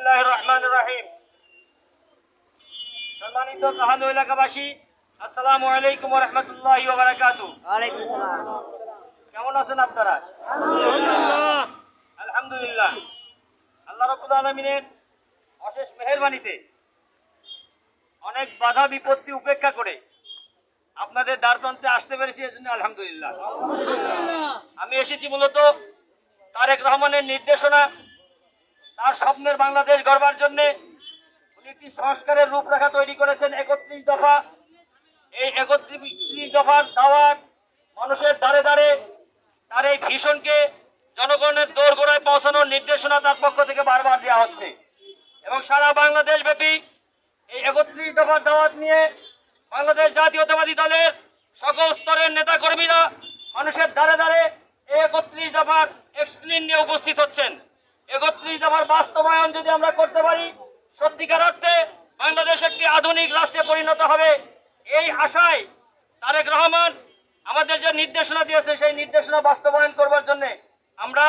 বিসমিল্লাহ রহমান রহিম। সম্মানিত কাহানু এলাকাবাসী আসসালামু আলাইকুম রহমতুল্লাহ বারাকাতু কেমন আছেন আপনারা? আলহামদুলিল্লাহ। আল্লাহ রব্বুল আলমিনের অশেষ মেহরবানিতে অনেক বাধা বিপত্তি উপেক্ষা করে আপনাদের দ্বারপ্রান্তে আসতে পেরেছি এজন্য আলহামদুলিল্লাহ। আমি এসেছি মূলত তারেক রহমানের নির্দেশনা তার স্বপ্নের বাংলাদেশ গড়বার জন্যে একটি সংস্কারের রূপরেখা তৈরি করেছেন একত্রিশ দফা। এই একত্রিশ দফার দাওয়াত মানুষের দ্বারে দ্বারে তার এই ভীষণকে জনগণের দোরগোড়ায় পৌঁছানোর নির্দেশনা তার পক্ষ থেকে বারবার দেওয়া হচ্ছে। এবং সারা বাংলাদেশ ব্যাপী এই একত্রিশ দফার দাওয়াত নিয়ে বাংলাদেশ জাতীয়তাবাদী দলের সকল স্তরের নেতাকর্মীরা মানুষের দ্বারে দ্বারে এই একত্রিশ দফার এক্সপ্লেন নিয়ে উপস্থিত হচ্ছেন। একত্রিশ দফার বাস্তবায়ন যদি আমরা করতে পারি, সত্যিকার অর্থে বাংলাদেশ একটি আধুনিক রাষ্ট্রে পরিণত হবে। এই আশায় তারেক রহমান আমাদের যে নির্দেশনা দিয়েছে, সেই নির্দেশনা বাস্তবায়ন করবার জন্য আমরা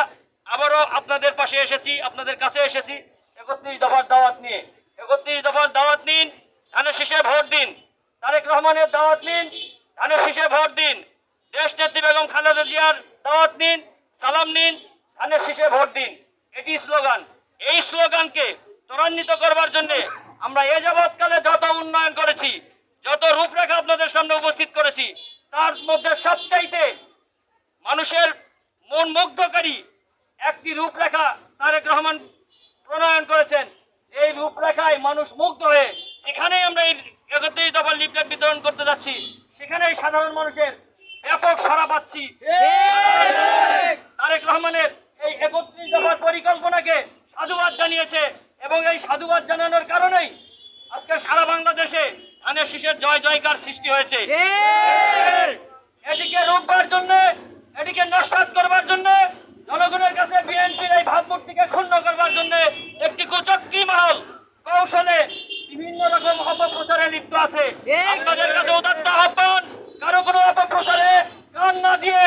আবারও আপনাদের পাশে এসেছি, আপনাদের কাছে এসেছি একত্রিশ দফার দাওয়াত নিয়ে। একত্রিশ দফার দাওয়াত নিন, ধানের শীষে ভোট দিন। তারেক রহমানের দাওয়াত নিন, ধানের শীষে ভোট দিন। দেশ নেত্রী বেগম খালেদা জিয়ার দাওয়াত নিন, সালাম নিন, ধানের শীষে ভোট দিন। এটি স্লোগান। এই স্লোগানকে ত্বরান্বিত করবার জন্য আমরা এ যাবৎকালে যত উন্নয়ন করেছি যত রূপরেখা আপনাদের সামনে উপস্থিত করেছি তার মধ্যে সবচাইতে মানুষের মন মুগ্ধকারী একটি রূপরেখা তারেক রহমান প্রণয়ন করেছেন। এই রূপরেখায় মানুষ মুগ্ধ হয়ে এখানেই আমরা এই একত্রিশ দফার লিফলেট বিতরণ করতে যাচ্ছি। সেখানেই সাধারণ মানুষের ব্যাপক সারা পাচ্ছি। তারেক রহমানের এই একত্রিশ দফার পরিকল্পনাকে সাধুবাদ জানিয়েছে এবং এই সাধুবাদ জানানোর কারণেই আজকে সারা বাংলাদেশে ধানের শীষের জয় জয়কার সৃষ্টি হয়েছে। এটিকে রোকবার জন্য এটিকে নস্বাত করবার জন্য জনগণের কাছে বিএনপির এই ভাবমূর্তিকে ক্ষুণ্ণ করবার জন্য একটি কুচক্রী মহল। কৌশলে বিভিন্ন রকম অপপ্রচারে লিপ্ত আছে। আপনাদের কাছে উদাত্ত আহ্বান কারও কোনো অপপ্রচারে কান না দিয়ে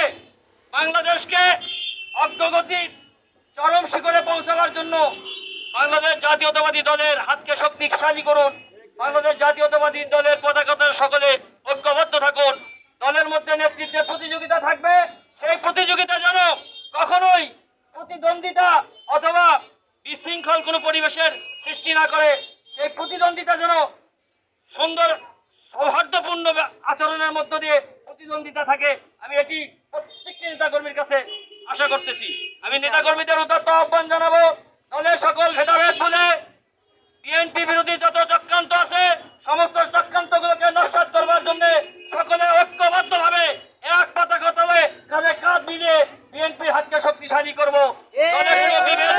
বাংলাদেশকে অগ্রগতি চরম শিখরে পৌঁছাবার জন্য বাংলাদেশ জাতীয়তাবাদী দলের হাতকে শক্তিশালী করুন। বাংলাদেশ জাতীয়তাবাদী দলের পতাকাদের সকলে ঐক্যবদ্ধ থাকুন। দলের মধ্যে নেতৃত্বের প্রতিযোগিতা থাকবে। সেই প্রতিযোগিতা যেন কখনোই প্রতিদ্বন্দ্বিতা অথবা বিশৃঙ্খল কোনো পরিবেশের সৃষ্টি না করে সেই প্রতিদ্বন্দ্বিতা যেন সুন্দর সৌহার্দ্যপূর্ণ আচরণের মধ্য দিয়ে প্রতিদ্বন্দ্বিতা থাকে। আমি এটি প্রত্যেকটি নেতাকর্মীর কাছে আশা করতেছি। আমি নেতাকর্মীদের উদাত্ত আহ্বান জানাব। দলের সকল ভেদাভেদ ভুলে বিএনপি বিরোধী যত চক্রান্ত আছে সমস্ত চক্রান্তগুলোকে নস্বাত করবার জন্য সকলে ঐক্যবদ্ধভাবে এক পাতা কথালে কাঁধে কাঁধ মিলিয়ে বিএনপির হাতকে শক্তিশালী করব।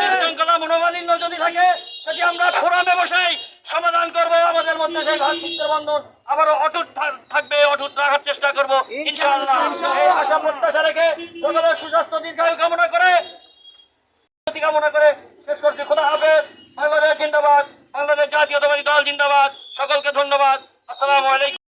বিশৃঙ্খলা মনোমালিন্য যদি থাকে সেটি আমরা ফোরামে বসেই সমাধান করব। আমাদের মধ্যে সেই ভাতৃত্বের বন্ধন আবারও অটুট থাকবে অটুট রাখার চেষ্টা করব। ইনশাআল্লাহ। এই আশা প্রত্যাশা রেখে সকলের সুস্বাস্থ্য দীর্ঘায়ু কামনা করে প্রতি কামনা করে শেষ করছি। খোদা হাফেজ। বাংলাদেশ জিন্দাবাদ। বাংলাদেশ জাতীয়তাবাদী দল জিন্দাবাদ। সকলকে ধন্যবাদ। আসসালামু আলাইকুম।